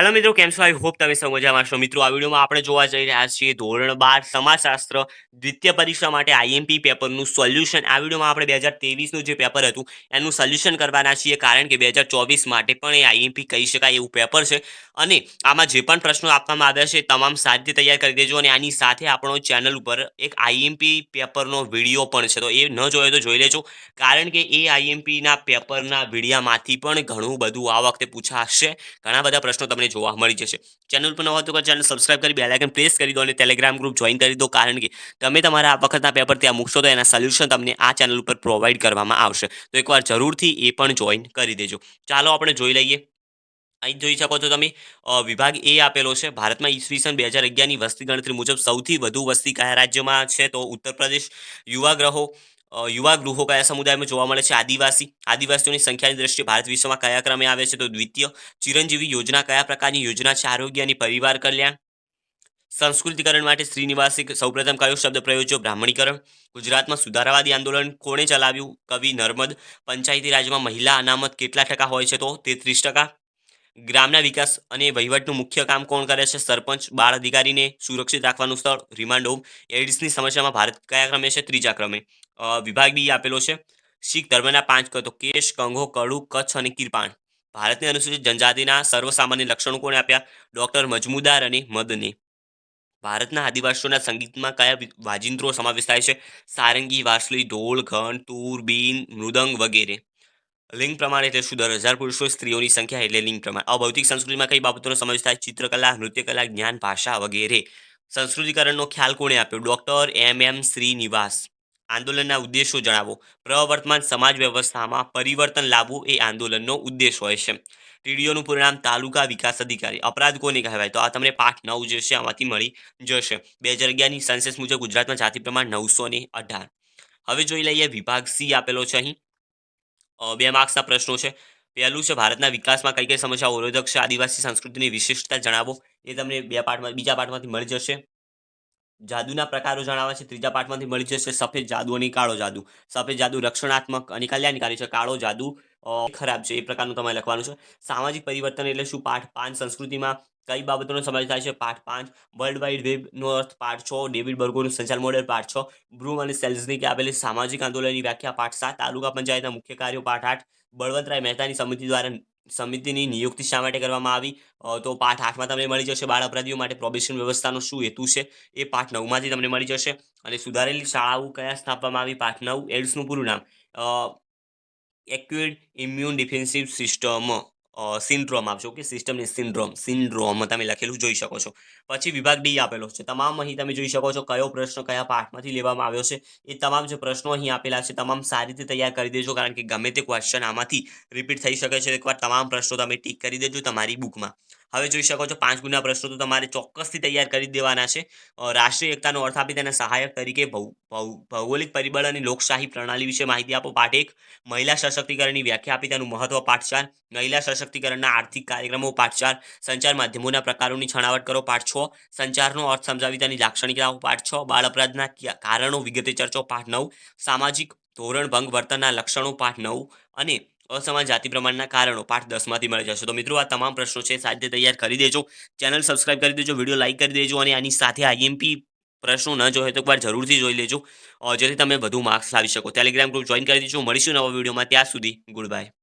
Hello મિત્રો, કેમ છો? આઈ હોપ તમે સૌ મજામાં છો. મિત્રો, આ વિડીયોમાં આપણે જોવા જઈ રહ્યા છીએ ધોરણ બાર સમાજશાસ્ત્ર દ્વિતીય પરીક્ષા માટે આઈએમપી પેપરનું સોલ્યુશન. આ વિડીયોમાં આપણે બે હજાર તેવીસનું જે પેપર હતું, એનું સોલ્યુશન કરવાના છીએ કારણ કે બે હજાર ચોવીસ માટે પણ એ આઈએમપી કહી શકાય એવું પેપર છે. અને આમાં જે પણ પ્રશ્નો આપવામાં આવ્યા છે તમામ સાધ્ય તૈયાર કરી દેજો અને આની સાથે આપણો ચેનલ ઉપર એક આઈએમપી પેપરનો વીડિયો પણ છે. તો એ ન જોયો તો જોઈ લેજો. કારણ કે એ આઈએમપીના પેપરના વિડીયામાંથી પણ ઘણું બધું આ વખતે પૂછાશે. ઘણા બધા પ્રશ્નો તમને જોવા મળી જશે. ચેનલ પર નવા તો ચેનલ સબસ્ક્રાઇબ કરી બેલાઇકન પ્રેસ કરી દો અને ટેલિગ્રામ ગ્રુપ જોઈન કરી દો. કારણ કે તમે તમારા આ વખતના પેપર ત્યાં મૂકશો તો એના સોલ્યુશન તમને આ ચેનલ ઉપર પ્રોવાઈડ કરવામાં આવશે. તો એકવાર જરૂરથી એ પણ જોઈન કરી દેજો. ચાલો આપણે જોઈ લઈએ. અહીં જોઈ શકો છો તમે વિભાગ એ આપેલો છે. ભારતમાં ઈસવીસન બે હજાર અગિયારની વસ્તી ગણતરી મુજબ સૌથી વધુ વસ્તી કયા રાજ્યમાં છે? તો ઉત્તર પ્રદેશ યુવા ગ્રહો યુવા ગૃહો કયા સમુદાયમાં જોવા મળે છે? આદિવાસી. આદિવાસીઓની સંખ્યાની દ્રષ્ટિએ ભારત વિશ્વમાં કયા ક્રમે આવે છે? તો દ્વિતીય, ચિરંજીવી યોજના કયા પ્રકારની યોજના છે? આરોગ્ય અને પરિવાર કલ્યાણ. સંસ્કૃતિકરણ માટે શ્રીનિવાસે સૌપ્રથમ કયો શબ્દ પ્રયોજ્યો? બ્રાહ્મણીકરણ. ગુજરાતમાં સુધારાવાદી આંદોલન કોણે ચલાવ્યું? કવિ નર્મદ. પંચાયતી રાજમાં મહિલા અનામત કેટલા ટકા હોય છે? તો તેત્રીસ ટકા. ગ્રામના વિકાસ અને વહીવટનું મુખ્ય કામ કોણ કરે છે? સરપંચ, બાળ અધિકારીને સુરક્ષિત રાખવાનું સ્થળ, રિમાન્ડ હોમ એડિસની સમસ્યામાં ભારત કયા ક્રમે છે? ત્રીજા ક્રમે. વિભાગ બી આપેલો છે. શીખ ધર્મના પાંચ કતો કેશ કંઘો કડુ, કચ્છ અને કિરપાણ. ભારતની અનુસૂચિત જનજાતિના સર્વસામાન્ય લક્ષણો કોણે આપ્યા? ડોક્ટર મજમુદાર અને મદને. ભારતના આદિવાસીઓના સંગીતમાં કયા વાજિંત્રો સમાવેશ થાય છે? સારંગી વાસલી ઢોલ, ઘંટ, તૂર, બીન, મૃદંગ વગેરે. લિંગ પ્રમાણે એટલે શું દર હજાર પુરુષો સ્ત્રીઓની સંખ્યા એટલે લિંગ પ્રમાણ. અભૌતિક સંસ્કૃતિમાં કઈ બાબતોનો સમાવેશ થાય? ચિત્રકલા, નૃત્યકલા, જ્ઞાન, ભાષા વગેરે. સંસ્કૃતિકરણનો ખ્યાલ કોણે આપ્યો? Doctor M M Srinivas. આંદોલનના ઉદ્દેશો જણાવો. પ્રવર્તમાન સમાજ વ્યવસ્થામાં પરિવર્તન લાવવું એ આંદોલનનો ઉદ્દેશ હોય છે. ટીડીઓનું પરિણામ તાલુકા વિકાસ અધિકારી. અપરાધ કોને કહેવાય? તો આ તમને પાઠ નવ જે છે આમાંથી મળી જશે. બે હજાર અગિયારની સેન્સસ મુજબ ગુજરાતમાં જાતિ પ્રમાણ નવસો ને અઢાર. હવે જોઈ લઈએ વિભાગ સી આપેલો છે અહીં. બે માર્ક્સના પ્રશ્નો છે. પહેલું છે, ભારતના વિકાસમાં કઈ કઈ સમસ્યા અવરોધક છે, આદિવાસી સંસ્કૃતિની વિશિષ્ટતા જણાવો. એ તમને બે પાઠમાં, બીજા પાઠમાંથી મળી જશે. જાદુના પ્રકારો જણાવે છે, ત્રીજા પાઠમાંથી મળી જશે, સફેદ જાદુ અને કાળો જાદુ. સફેદ જાદુ રક્ષણાત્મક અને કલ્યાણકારી છે, કાળો જાદુ ખરાબ છે, એ પ્રકારનું તમારે લખવાનું છે. સામાજિક પરિવર્તન એટલે શું? પાઠ પાંચ સંસ્કૃતિમાં કઈ બાબતોનો સમાવેશ થાય છે? પાઠ પાંચ વર્લ્ડ વાઇડ વેબનો અર્થ પાઠ છ ડેવિડ બર્ગોનું સંચાર મોડેલ પાઠ છ બ્રૂમ અને સેલ્સની કે આપેલી સામાજિક આંદોલનની વ્યાખ્યા પાઠ સાત, તાલુકા પંચાયતના મુખ્ય કાર્યો પાઠ આઠ, બળવંતરાય મહેતાની સમિતિ દ્વારા સમિતિની નિયુક્તિ શા માટે કરવામાં આવી? તો પાઠ આઠમાં તમને મળી જશે, બાળ અપરાધીઓ માટે પ્રોબેશન વ્યવસ્થાનો શું હેતુ છે? એ પાઠ નવમાંથી તમને મળી જશે. અને સુધારેલી શાળાઓ કયા સ્થાપવામાં આવી? પાઠ નવ, એડ્સનું પૂરું નામ? Acquired immune defensive system syndrome આપશો કે સિસ્ટમની સિન્ડ્રોમ સિન્ડ્રોમ તમે લખેલું જોઈ શકો છો. પછી વિભાગ ડી આપેલો છે. તમામ અહીં તમે જોઈ શકો છો કયો પ્રશ્ન કયા પાઠમાંથી લેવામાં આવ્યો છે. એ તમામ જે પ્રશ્નો અહીં આપેલા છે તમામ સારી રીતે તૈયાર કરી દેજો કારણ કે ગમે તે ક્વેશ્ચન આમાંથી રિપીટ થઈ શકે છે. એકવાર તમામ પ્રશ્નો તમે ટીક કરી દેજો તમારી બુકમાં હવે જોઈ શકો છો, પાંચ ગુણના પ્રશ્નો તો તમારે ચોક્કસથી તૈયાર કરી દેવાના છે. રાષ્ટ્રીય એકતાનો અર્થ આપી તેના સહાયક તરીકે ભૌગોલિક પરિબળ અને લોકશાહી પ્રણાલી વિશે માહિતી આપો. પાઠ એક, મહિલા સશક્તિકરણની વ્યાખ્યા આપી તેનું મહત્વ. પાઠ ચાર, મહિલા સશક્તિકરણના આર્થિક કાર્યક્રમો. પાઠ ચાર, સંચાર માધ્યમોના પ્રકારોની છણાવટ કરો. પાઠ છ, સંચારનો અર્થ સમજાવી તેની લાક્ષણિકતાઓ. પાઠ છ, બાળ અપરાધના કારણો વિગતે ચર્ચો. પાઠ નવ, સામાજિક ધોરણ, ભંગ, વર્તનના લક્ષણો. પાઠ નવ અને અસમાન જાતિ પ્રમાણના કારણો પાઠ દસમાંથી મળી જશે. તો મિત્રો, આ તમામ પ્રશ્નો છે સાથે તૈયાર કરી દેજો. ચેનલ સબસ્ક્રાઇબ કરી દેજો વીડિયો લાઇક કરી દેજો અને આની સાથે આઈએમપી પ્રશ્નો ન જોઈએ તો એકવાર જરૂરથી જોઈ લેજો. જેથી તમે વધુ માર્ક્સ લાવી શકો. ટેલિગ્રામ ગ્રુપ જોઈન કરી દેજો. મળીશું નવા વિડીયોમાં ત્યાં સુધી ગુડ બાય